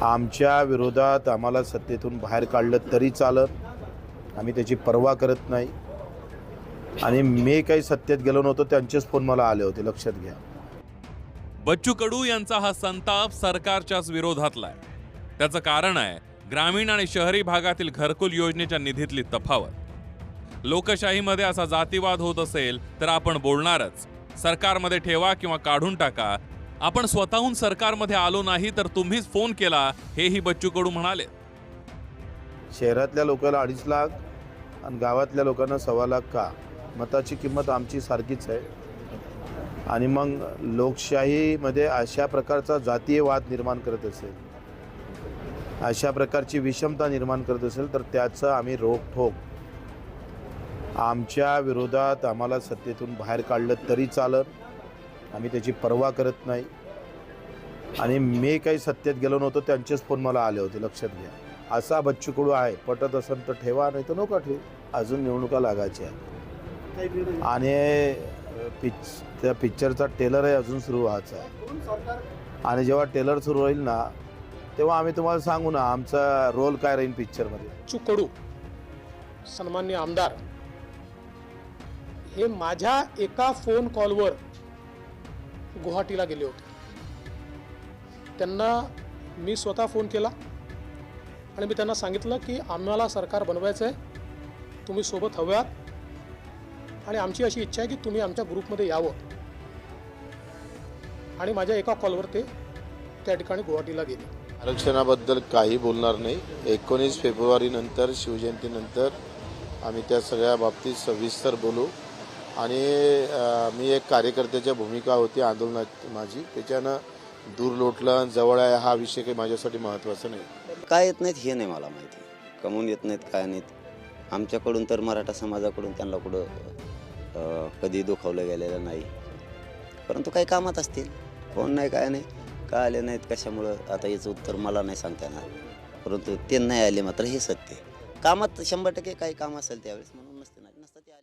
आमच्या विरोधात आम्हाला सत्तेतून बाहेर काढलं तरी चालत. आम्ही त्याची पर्वा करत नाही. आणि मी काही सत्तेत गेलो नव्हतो त्यांचेच फोन मला आले होते लक्षात घ्या. बच्चू कडू यांचा हा संताप सरकारच्याच विरोधातला आहे त्याचं कारण आहे ग्रामीण आणि शहरी भागातील घरकुल योजनेच्या निधीतली तफावत. लोकशाहीमध्ये असा जातीवाद होत असेल तर आपण बोलणारच. सरकारमध्ये ठेवा किंवा काढून टाका आपण स्वतःहून सरकारमध्ये आलो नाही तर तुम्हीच फोन केला हेही बच्चू कडू म्हणाले. शहरातल्या लोकांना अडीच लाख आणि गावातल्या लोकांना सव्वा लाख का? मताची किंमत आमची सारखीच आहे. आणि मग लोकशाहीमध्ये अशा प्रकारचा जातीय वाद निर्माण करत असेल अशा प्रकारची विषमता निर्माण करत असेल तर त्याचं आम्ही रोखोक आमच्या विरोधात आम्हाला सत्तेतून बाहेर काढलं तरी चालत. आम्ही त्याची पर्वा करत नाही. आणि मी काही सत्तेत गेलो नव्हतो त्यांचेच फोन मला आले होते लक्षात घ्या. असा बच्चू कडू आहे पटत असेल तर ठेवा नाही तर नका ठेव. अजून निवडणुका लागायच्या आणि अ, पिच त्या पिक्चरचा टेलरही अजून सुरू व्हायचा आहे. आणि जेव्हा टेलर सुरू होईल ना तेव्हा आम्ही तुम्हाला सांगू ना आमचा रोल काय राहील पिक्चरमध्ये. चुकडू सन्मान्य आमदार हे माझ्या एका फोन कॉलवर गुवाहाटीला गेले होते. त्यांना मी स्वतः फोन केला आणि मी त्यांना सांगितलं की आम्हाला सरकार बनवायचं आहे तुम्ही सोबत हव्यात आणि आमची अशी इच्छा आहे की तुम्ही आमच्या ग्रुपमध्ये यावं. आणि माझ्या एका कॉलवर ते त्या ठिकाणी गुवाहाटीला गेले. आरक्षणाबद्दल काही बोलणार नाही. एकोणीस फेब्रुवारीनंतर शिवजयंतीनंतर आम्ही त्या सगळ्या बाबतीत सविस्तर बोलू. आणि मी एक कार्यकर्त्याच्या भूमिका होती आंदोलनात माझी. त्याच्यानं दूर लोटलं जवळ आहे हा विषय काही माझ्यासाठी महत्त्वाचा नाही. काय येत नाहीत हे नाही मला माहिती. कमवून येत नाहीत काय नाहीत. आमच्याकडून तर मराठा समाजाकडून त्यांना कुठं कधी दुखावलं गेलेलं नाही. परंतु काही कामात असतील. फोन नाही काय नाही. काय आले नाहीत कशामुळं? आता याचं उत्तर मला नाही सांगता येणार. परंतु ते नाही आले मात्र हे सत्य कामात शंभर टक्के काही काम असेल त्यावेळेस म्हणून नसते नाही नसतं ते आले.